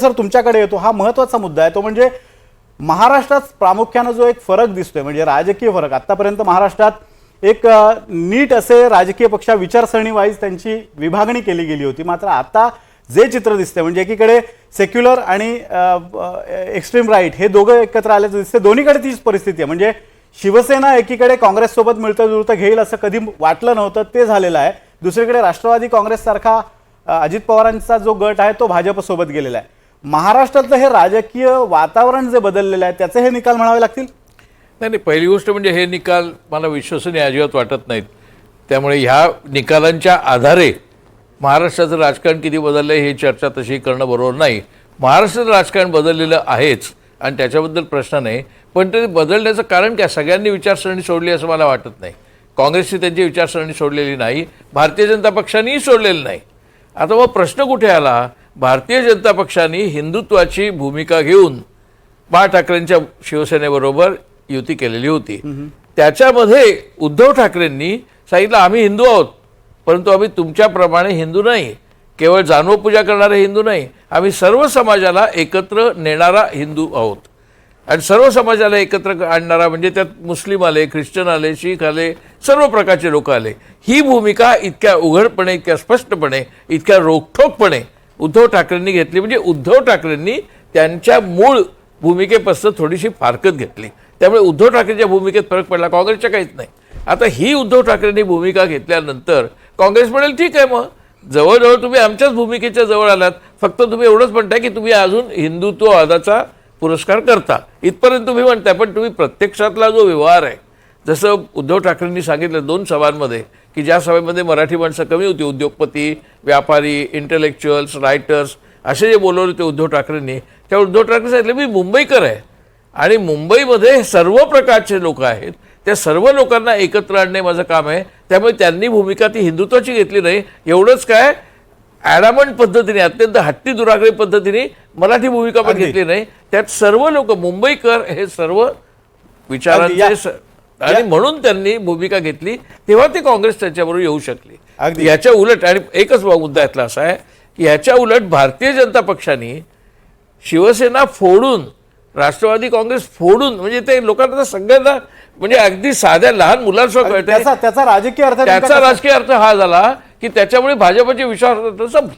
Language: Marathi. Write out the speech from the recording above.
सर तुमच्याकडे येतो. हा महत्त्वाचा मुद्दा आहे. तो म्हणजे महाराष्ट्रात प्रामुख्यानं जो एक फरक दिसतोय म्हणजे राजकीय फरक. आतापर्यंत महाराष्ट्रात एक नीट असे राजकीय पक्ष विचारसरणी वाईज त्यांची विभागणी केली गेली होती. मात्र आता जे चित्र दिसते म्हणजे एकीकडे सेक्युलर आणि एक्स्ट्रीम राईट हे दोघं एकत्र आल्याचं दिसते दोन्हीकडे तीच परिस्थिती आहे. म्हणजे शिवसेना एकीकडे काँग्रेससोबत मिळतं जुळतं घेईल असं कधी वाटलं नव्हतं ते झालेलं आहे. दुसरीकडे राष्ट्रवादी काँग्रेससारखा अजित पवारांचा जो गट आहे तो भाजपसोबत गेलेला आहे. महाराष्ट्रातलं हे राजकीय वातावरण जे बदललेलं आहे त्याचे हे निकाल म्हणावे लागतील? नाही नाही पहिली गोष्ट म्हणजे हे निकाल मला विश्वसनीय अजिबात वाटत नाहीत. त्यामुळे ह्या निकालांच्या आधारे महाराष्ट्राचं राजकारण किती बदललं आहे ही चर्चा तशी करणं बरोबर नाही. महाराष्ट्राचं राजकारण बदललेलं आहेच आणि त्याच्याबद्दल प्रश्न नाही. पण ते बदलण्याचं कारण काय? सगळ्यांनी विचारसरणी सोडली असं मला वाटत नाही. काँग्रेसची त्यांची विचारसरणी सोडलेली नाही. भारतीय जनता पक्षानेही सोडलेली नाही. आता मग प्रश्न कुठे आला? भारतीय जनता पक्षाने हिंदुत्वाची भूमिका घेऊन बाळ ठाकरेंच्या शिवसेनेबरोबर युती केलेली होती. त्याच्यामध्ये उद्धव ठाकरेंनी सांगितलं आम्ही हिंदू आहोत परंतु आम्ही तुमच्याप्रमाणे हिंदू नाही. केवळ जानव पूजा करणारे हिंदू नाही. आम्ही सर्व समाजाला एकत्र नेणारा हिंदू आहोत. आणि सर्व समाजाला एकत्र आणणारा म्हणजे त्यात मुस्लिम आले ख्रिश्चन आले शीख आले सर्व प्रकारचे लोक आले. ही भूमिका इतक्या उघडपणे इतक्या स्पष्टपणे इतक्या रोखठोकपणे उद्धव ठाकरेंनी घेतली. म्हणजे उद्धव ठाकरेंनी त्यांच्या मूळ भूमिकेपासून थोडीशी फारकत घेतली. त्यामुळे उद्धव ठाकरेंच्या भूमिकेत फरक पडला. काँग्रेसच्या काहीच नाही. आता ही उद्धव ठाकरेंनी भूमिका घेतल्यानंतर काँग्रेस म्हणेल ठीक आहे मग. जवळजवळ तुम्ही आमच्याच भूमिकेच्या जवळ आलात. फक्त तुम्ही एवढंच म्हणताय की तुम्ही अजून हिंदुत्ववादाचा पुरस्कार करता. इथपर्यंत तुम्ही म्हणताय पण तुम्ही प्रत्यक्षातला जो व्यवहार आहे जसं उद्धव ठाकरेंनी सांगितलं दोन सभांमध्ये की ज्या सभेमध्ये मराठी माणसं कमी होती उद्योगपती व्यापारी इंटेलेक्च्युअल्स रायटर्स असे जे बोलवले होते उद्धव ठाकरेंनी त्या उद्धव ठाकरे सांगितले मी मुंबईकर आहे आणि मुंबईमध्ये सर्व प्रकारचे लोक आहेत. त्या सर्व लोकांना एकत्र आणणे माझं काम आहे. त्यामुळे त्यांनी भूमिका ती हिंदुत्वाची घेतली नाही. एवढंच काय ॲडामंट पद्धतीने अत्यंत हट्टी दुराग्रही पद्धतीने मराठी भूमिका पण. घेतली नाही. त्यात सर्व लोक मुंबईकर हे सर्व विचारांचे आणि म्हणून त्यांनी भूमिका घेतली तेव्हा ते काँग्रेस त्याच्याबरोबर येऊ शकली. अगदी. याच्या उलट आणि एकच मुद्दा यातला असा आहे की याच्या उलट भारतीय जनता पक्षाने शिवसेना फोडून राष्ट्रवादी काँग्रेस फोडून म्हणजे ते लोकांना सगळ्यांना म्हणजे अगदी साध्या लहान मुलांसह कळतंय. त्याचा राजकीय अर्थ त्याचा राजकीय अर्थ हा झाला की त्याच्यामुळे भाजपची विश्वासार्हता संपली.